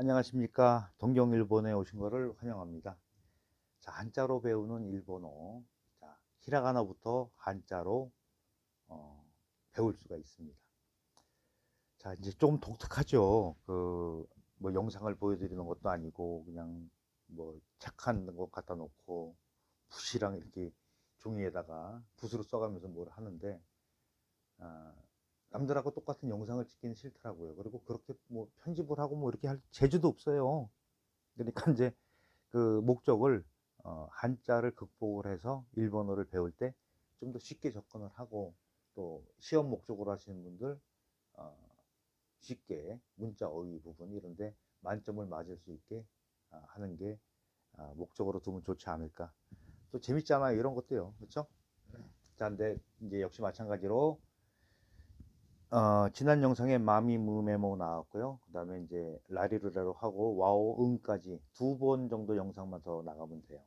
안녕하십니까. 동경 일본에 오신 것을 환영합니다. 자, 한자로 배우는 일본어. 자, 히라가나부터 한자로 어, 배울 수가 있습니다. 자, 이제 좀 독특하죠. 그, 뭐 영상을 보여드리는 것도 아니고, 그냥 뭐 착한 거 갖다 놓고, 붓이랑 이렇게 종이에다가 붓으로 써가면서 뭘 하는데, 아, 남들하고 똑같은 영상을 찍기는 싫더라고요. 그리고 그렇게 뭐 편집을 하고 뭐 이렇게 할 재주도 없어요. 그러니까 이제 그 목적을 어, 한자를 극복을 해서 일본어를 배울 때 좀 더 쉽게 접근을 하고 또 시험 목적으로 하시는 분들 어, 쉽게 문자 어휘 부분 이런데 만점을 맞을 수 있게 아, 하는 게 아, 목적으로 두면 좋지 않을까. 또 재밌잖아요. 이런 것도요. 그렇죠? 자, 근데 이제 역시 마찬가지로 어, 지난 영상에 마미 무메모 나왔고요. 그 다음에 이제 라리루라로 하고 와오 응까지 두 번 정도 영상만 더 나가면 돼요.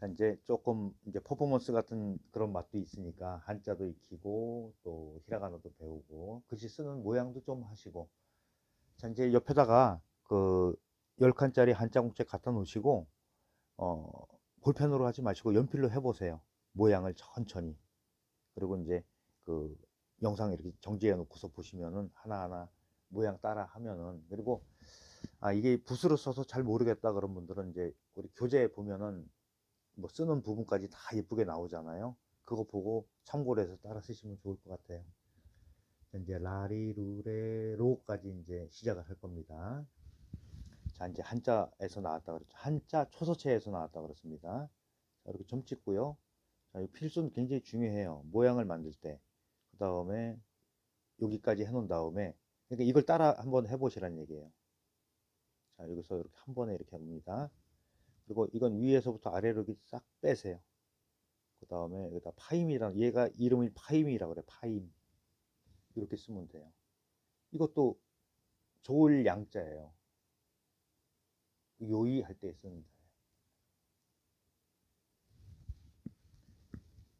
자, 이제 조금 이제 퍼포먼스 같은 그런 맛도 있으니까 한자도 익히고 또 히라가나도 배우고 글씨 쓰는 모양도 좀 하시고 자, 이제 옆에다가 그 10칸짜리 한자 공책 갖다 놓으시고 어, 볼펜으로 하지 마시고 연필로 해보세요. 모양을 천천히. 그리고 이제 그 영상 이렇게 정지해 놓고서 보시면은 하나하나 모양 따라 하면은 그리고 아 이게 붓으로 써서 잘 모르겠다 그런 분들은 이제 우리 교재에 보면은 뭐 쓰는 부분까지 다 예쁘게 나오잖아요. 그거 보고 참고를 해서 따라 쓰시면 좋을 것 같아요. 이제 라리루레로까지 이제 시작을 할 겁니다. 자 이제 한자에서 나왔다 그랬죠. 한자 초서체에서 나왔다 그렇습니다. 자, 이렇게 점 찍고요. 자, 이 필수는 굉장히 중요해요. 모양을 만들 때 그 다음에 여기까지 해놓은 다음에 그러니까 이걸 따라 한번 해보시라는 얘기예요. 자 여기서 이렇게 한 번에 이렇게 합니다. 그리고 이건 위에서부터 아래로 이렇게 싹 빼세요. 그 다음에 여기다 파임이랑 얘가 이름이 파임이라 그래 파임 이렇게 쓰면 돼요. 이것도 좋을 양자예요. 요이 할 때 쓰는 자예요.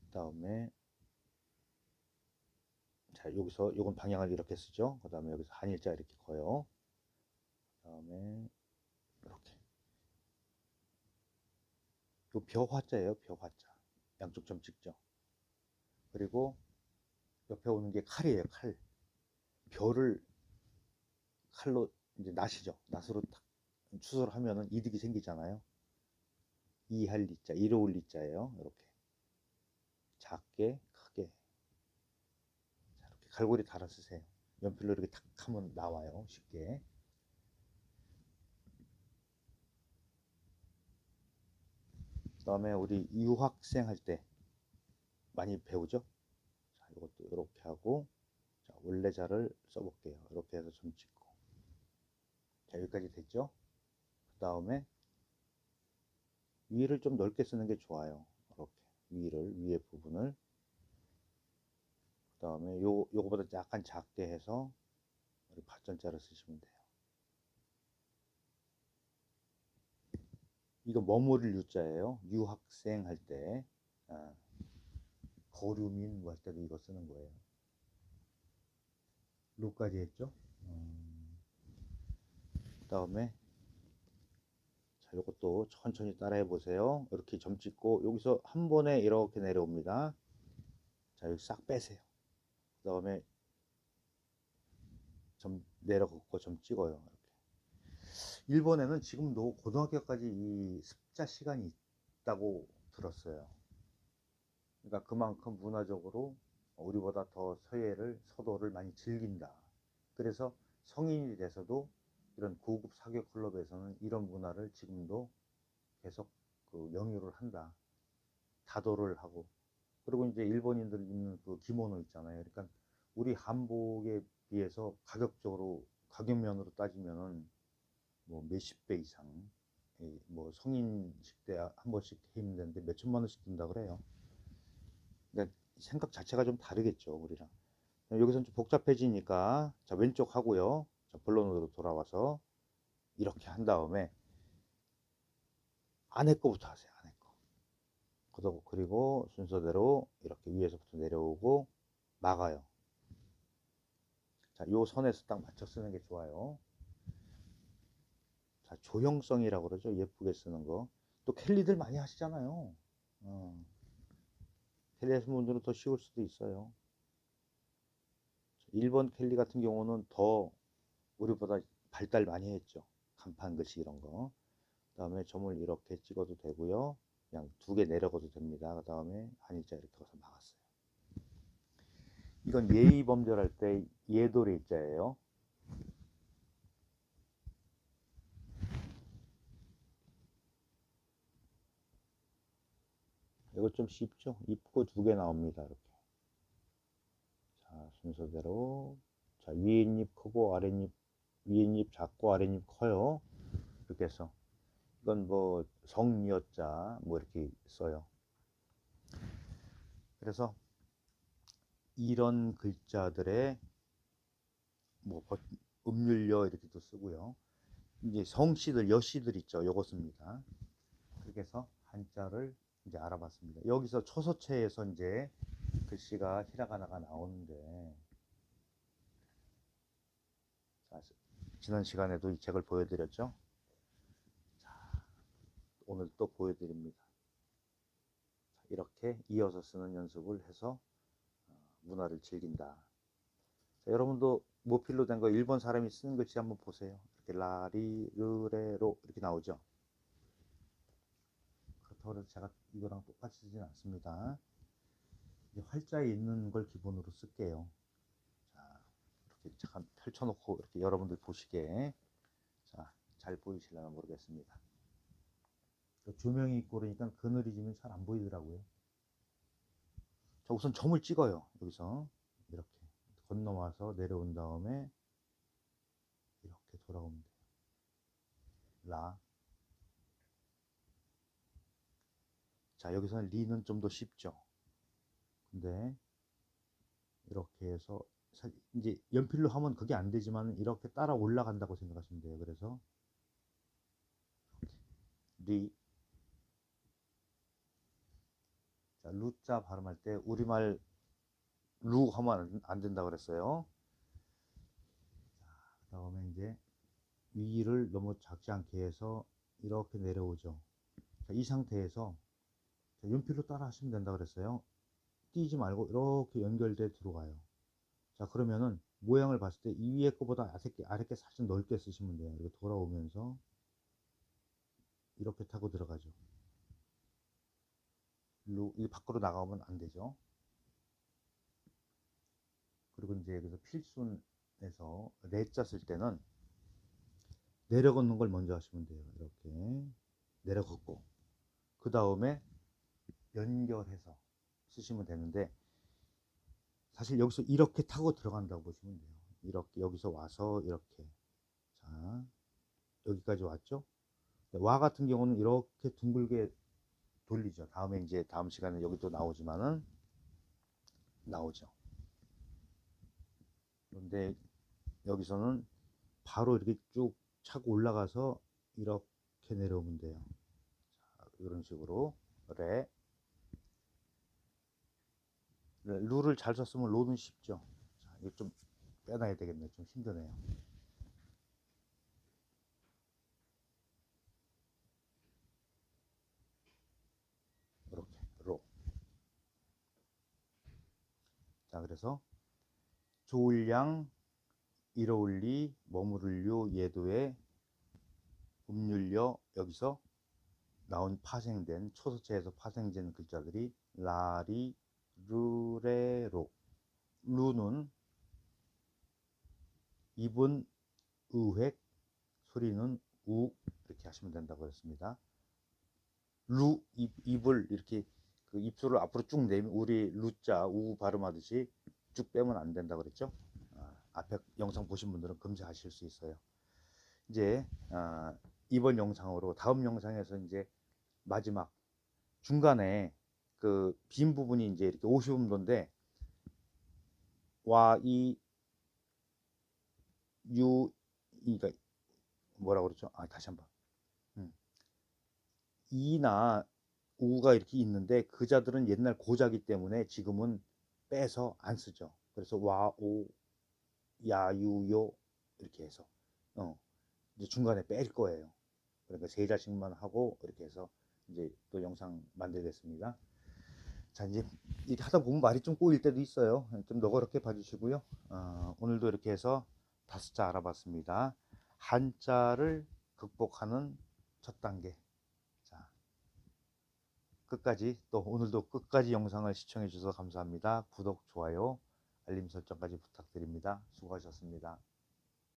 그 다음에 자, 여기서 요건 방향을 이렇게 쓰죠. 그 다음에 여기서 한일자 이렇게 커요. 그 다음에 이렇게. 요 벼화자예요. 벼화자. 양쪽 점 찍죠. 그리고 옆에 오는 게 칼이에요. 칼. 벼를 칼로 이제 낫이죠. 낫으로 탁 추설을 하면은 이득이 생기잖아요. 이할 리자, 이로울 리자예요. 이렇게. 작게, 갈고리 달아 쓰세요. 연필로 이렇게 탁 하면 나와요. 쉽게. 그 다음에 우리 유학생 할 때 많이 배우죠? 자, 이것도 이렇게 하고, 자, 원래자를 써볼게요. 이렇게 해서 점 찍고. 자, 여기까지 됐죠? 그 다음에 위를 좀 넓게 쓰는 게 좋아요. 이렇게. 위를, 위에 부분을. 그 다음에 요, 요거보다 약간 작게 해서 우리 발전자를 쓰시면 돼요. 이거 머무를 유자예요. 유학생 할 때, 아, 거류민 뭐 할 때도 이거 쓰는 거예요. 루까지 했죠? 음, 그 다음에 자, 요것도 천천히 따라해 보세요. 이렇게 점 찍고 여기서 한 번에 이렇게 내려옵니다. 자, 여기 싹 빼세요. 그 다음에 점 내려갖고 점 찍어요. 이렇게. 일본에는 지금도 고등학교까지 이 습자 시간이 있다고 들었어요. 그러니까 그만큼 문화적으로 우리보다 더 서예를 서도를 많이 즐긴다. 그래서 성인이 돼서도 이런 고급 사교 클럽에서는 이런 문화를 지금도 계속 그 영유를 한다. 다도를 하고 그리고 이제 일본인들 입는 그 기모노 있잖아요. 그러니까 우리 한복에 비해서 가격적으로 가격면으로 따지면은 뭐 몇십 배 이상 이뭐 성인식 때 한 번씩 해 입는데 몇 천만 원씩 든다 그래요. 그러니까 생각 자체가 좀 다르겠죠, 우리랑. 여기서는 좀 복잡해지니까 자 왼쪽 하고요. 자 본론으로 돌아와서 이렇게 한 다음에 안에 거부터 하세요. 안에 거. 그리고 그리고 순서대로 이렇게 위에서부터 내려오고 막아요. 자, 요 선에서 딱 맞춰 쓰는 게 좋아요. 자, 조형성이라고 그러죠. 예쁘게 쓰는 거. 또 캘리들 많이 하시잖아요. 어. 캘리 하시는 분들은 더 쉬울 수도 있어요. 1번 캘리 같은 경우는 더 우리보다 발달 많이 했죠. 간판 글씨 이런 거. 그 다음에 점을 이렇게 찍어도 되고요. 그냥 두 개 내려가도 됩니다. 그 다음에 한일자 이렇게 가서 막았어요. 이건 예의 범절할 때 예돌의 자예요. 이거 좀 쉽죠? 입구 두 개 나옵니다. 이렇게. 자, 순서대로. 자, 위에 입 크고 아랫입, 위에 입 작고 아랫입 커요. 이렇게 해서. 이건 뭐 성미어자 뭐 이렇게 써요. 그래서 이런 글자들의 뭐 버- 음률려 이렇게도 쓰고요. 이제 성씨들, 여씨들 있죠. 요거 씁니다. 그렇게 해서 한자를 이제 알아봤습니다. 여기서 초서체에서 이제 글씨가 히라가나가 나오는데 자, 지난 시간에도 이 책을 보여드렸죠. 자, 오늘 또 보여드립니다. 자, 이렇게 이어서 쓰는 연습을 해서 어, 문화를 즐긴다. 자, 여러분도 모필로 된 거 일본 사람이 쓰는 글씨 한번 보세요. 이렇게 라리 르레로 이렇게 나오죠. 그렇다고 해서 제가 이거랑 똑같이 쓰진 않습니다. 이 활자에 있는 걸 기본으로 쓸게요. 자, 이렇게 잠깐 펼쳐놓고 이렇게 여러분들 보시게 자, 잘 보이실려나 모르겠습니다. 그 조명이 있고 그러니까 그늘이 지면 잘 안 보이더라고요. 자, 우선 점을 찍어요. 여기서 건너와서 내려온 다음에 이렇게 돌아오면 돼요. 라. 자, 여기서는 리는 좀 더 쉽죠. 근데 이렇게 해서 사- 이제 연필로 하면 그게 안 되지만 이렇게 따라 올라간다고 생각하시면 돼요. 그래서 리 자, 루자 발음할 때 우리말 루 하면 안- 안 된다고 그랬어요. 자, 그다음에 이제 위를 너무 작지 않게 해서 이렇게 내려오죠. 자, 이 상태에서 자, 연필로 따라 하시면 된다 그랬어요. 띄지 말고 이렇게 연결돼 들어가요. 자, 그러면은 모양을 봤을 때 이 위에 거보다 아랫게, 아랫게 살짝 넓게 쓰시면 돼요. 이렇게 돌아오면서 이렇게 타고 들어가죠. 루, 이 밖으로 나가면 안 되죠. 그리고 이제 여기서 필순에서 레자 쓸 때는 내려 걷는 걸 먼저 하시면 돼요. 이렇게 내려 걷고 그 다음에 연결해서 쓰시면 되는데 사실 여기서 이렇게 타고 들어간다고 보시면 돼요. 이렇게 여기서 와서 이렇게 자 여기까지 왔죠. 와 같은 경우는 이렇게 둥글게 돌리죠. 다음에 이제 다음 시간에 여기 또 나오지만은 나오죠. 그런데 여기서는 바로 이렇게 쭉 차고 올라가서 이렇게 내려오면 돼요. 자, 이런 식으로 레 네, 룰을 잘 썼으면 로는 쉽죠. 자, 이거 좀 빼놔야 되겠네. 좀 힘드네요. 이렇게 로. 자, 그래서 좋을 양, 이로울리, 머무를요, 예도에 음률려 여기서 나온 파생된 초서체에서 파생된 글자들이 라리, 루레로 루는 입은 의획 소리는 우 이렇게 하시면 된다고 했습니다. 루 입, 입을 이렇게 그 입술을 앞으로 쭉 내면 우리 루자 우 발음하듯이 쭉 빼면 안 된다고 그랬죠. 아, 앞에 영상 보신 분들은 금지하실 수 있어요. 이제 아, 이번 영상으로 다음 영상에서 이제 마지막 중간에 그 빈 부분이 이제 이렇게 50음도인데 와, 이, 유, 이가 뭐라 그러죠? 아, 다시 한번. 음. 이나 우가 이렇게 있는데 그 자들은 옛날 고자기 때문에 지금은 빼서 안 쓰죠. 그래서 와, 오, 야, 유, 요 이렇게 해서 어, 이제 중간에 뺄 거예요. 그러니까 세 자씩만 하고 이렇게 해서 이제 또 영상 만들겠습니다. 자 이제 이렇게 하다 보면 말이 좀 꼬일 때도 있어요. 좀 너그럽게 봐주시고요. 어, 오늘도 이렇게 해서 다섯 자 알아봤습니다. 한자를 극복하는 첫 단계. 자 끝까지 또 오늘도 끝까지 영상을 시청해 주셔서 감사합니다. 구독, 좋아요, 알림 설정까지 부탁드립니다. 수고하셨습니다.